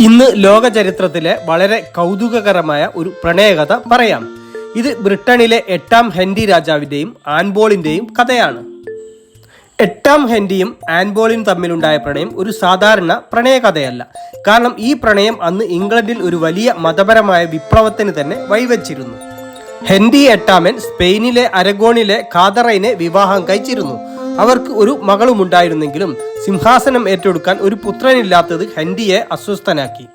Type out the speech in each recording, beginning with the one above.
ഇന്ന് ലോക ചരിത്രത്തിലെ വളരെ കൗതുകകരമായ ഒരു പ്രണയകഥ പറയാം. ഇത് ബ്രിട്ടനിലെ എട്ടാം ഹെൻറി രാജാവിന്റെയും ആൻബോളിന്റെയും കഥയാണ്. എട്ടാം ഹെൻറിയും ആൻബോളിനും തമ്മിലുണ്ടായ പ്രണയം ഒരു സാധാരണ പ്രണയകഥയല്ല. കാരണം ഈ പ്രണയം അന്ന് ഇംഗ്ലണ്ടിൽ ഒരു വലിയ മതപരമായ വിപ്ലവത്തിന് തന്നെ വഴിവെച്ചിരുന്നു. ഹെൻറി എട്ടാമൻ സ്പെയിനിലെ അരഗോണിലെ കാതറൈനെ വിവാഹം കഴിച്ചിരുന്നു. അവർക്ക് ഒരു മകളുമുണ്ടായിരുന്നെങ്കിലും സിംഹാസനം ഏറ്റെടുക്കാൻ ഒരു പുത്രനില്ലാത്തത് ഹെൻഡിയെ അസ്വസ്ഥനാക്കി.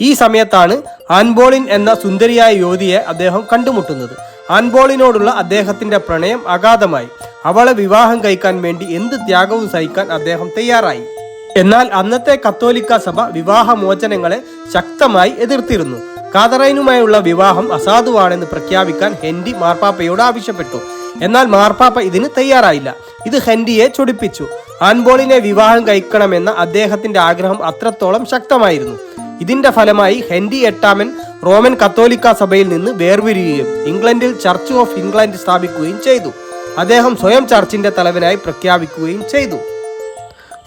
ഈ സമയത്താണ് ആൻബോളിൻ എന്ന സുന്ദരിയായ യുവതിയെ അദ്ദേഹം കണ്ടുമുട്ടുന്നത്. ആൻബോളിനോടുള്ള അദ്ദേഹത്തിന്റെ പ്രണയം അഗാധമായി. അവളെ വിവാഹം കഴിക്കാൻ വേണ്ടി എന്ത് ത്യാഗവും സഹിക്കാൻ അദ്ദേഹം തയ്യാറായി. എന്നാൽ അന്നത്തെ കത്തോലിക്ക സഭ വിവാഹമോചനങ്ങളെ ശക്തമായി എതിർത്തിരുന്നു. കാതറൈനുമായുള്ള വിവാഹം അസാധുവാണെന്ന് പ്രഖ്യാപിക്കാൻ ഹെൻറി മാർപ്പാപ്പയോട് ആവശ്യപ്പെട്ടു. എന്നാൽ മാർപ്പാപ്പ ഇതിന് തയ്യാറായില്ല. ഇത് ഹെൻറിയെ ചൊടിപ്പിച്ചു. ആൻബോളിനെ വിവാഹം കഴിക്കണമെന്ന അദ്ദേഹത്തിന്റെ ആഗ്രഹം അത്രത്തോളം ശക്തമായിരുന്നു. ഇതിന്റെ ഫലമായി ഹെൻറി എട്ടാമൻ റോമൻ കത്തോലിക്ക സഭയിൽ നിന്ന് വേർപിരിയുകയും ഇംഗ്ലണ്ടിൽ ചർച്ച് ഓഫ് ഇംഗ്ലണ്ട് സ്ഥാപിക്കുകയും ചെയ്തു. അദ്ദേഹം സ്വയം ചർച്ചിന്റെ തലവനായി പ്രഖ്യാപിക്കുകയും ചെയ്തു.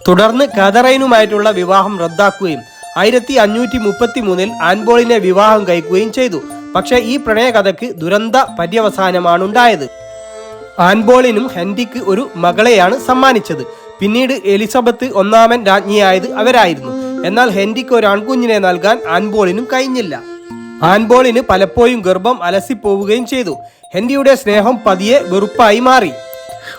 തുടർന്ന് കതറൈനുമായിട്ടുള്ള വിവാഹം റദ്ദാക്കുകയും ആയിരത്തി അഞ്ഞൂറ്റി മുപ്പത്തി മൂന്നിൽ ആൻബോളിനെ വിവാഹം കഴിക്കുകയും ചെയ്തു. പക്ഷേ ഈ പ്രണയകഥയ്ക്ക് ദുരന്ത പര്യവസാനമാണ് ഉണ്ടായത് ആൻബോളിനും ഹെൻറിക്ക് ഒരു മകളെയാണ് സമ്മാനിച്ചത്. പിന്നീട് എലിസബത്ത് ഒന്നാമൻ രാജ്ഞിയായത് അവരായിരുന്നു. എന്നാൽ ഹെൻറിക്ക് ഒരു ആൺകുഞ്ഞിനെ നൽകാൻ ആൻബോളിനും കഴിഞ്ഞില്ല. ആൻബോളിന് പലപ്പോഴും ഗർഭം അലസിപ്പോവുകയും ചെയ്തു. ഹെൻറിയുടെ സ്നേഹം പതിയെ വെറുപ്പായി മാറി.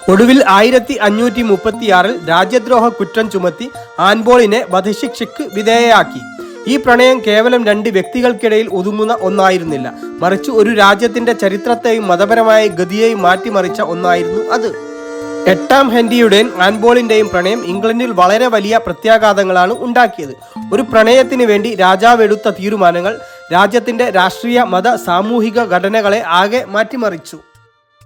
ഒടുവിൽ ആയിരത്തി അഞ്ഞൂറ്റി മുപ്പത്തിയാറിൽ രാജ്യദ്രോഹ കുറ്റം ചുമത്തി ആൻബോളിനെ വധശിക്ഷയ്ക്ക് വിധേയയാക്കി. ഈ പ്രണയം കേവലം രണ്ട് വ്യക്തികൾക്കിടയിൽ ഒതുങ്ങുന്ന ഒന്നായിരുന്നില്ല. മറിച്ച് ഒരു രാജ്യത്തിന്റെ ചരിത്രത്തെയും മതപരമായ ഗതിയെയും മാറ്റിമറിച്ച ഒന്നായിരുന്നു അത്. എട്ടാം ഹെൻറിയുടെയും ആൻബോളിന്റെയും പ്രണയം ഇംഗ്ലണ്ടിൽ വളരെ വലിയ പ്രത്യാഘാതങ്ങളാണ് ഉണ്ടാക്കിയത്. ഒരു പ്രണയത്തിന് വേണ്ടി രാജാവ് എടുത്ത തീരുമാനങ്ങൾ രാജ്യത്തിന്റെ രാഷ്ട്രീയ മത സാമൂഹിക ഘടനകളെ ആകെ മാറ്റിമറിച്ചു.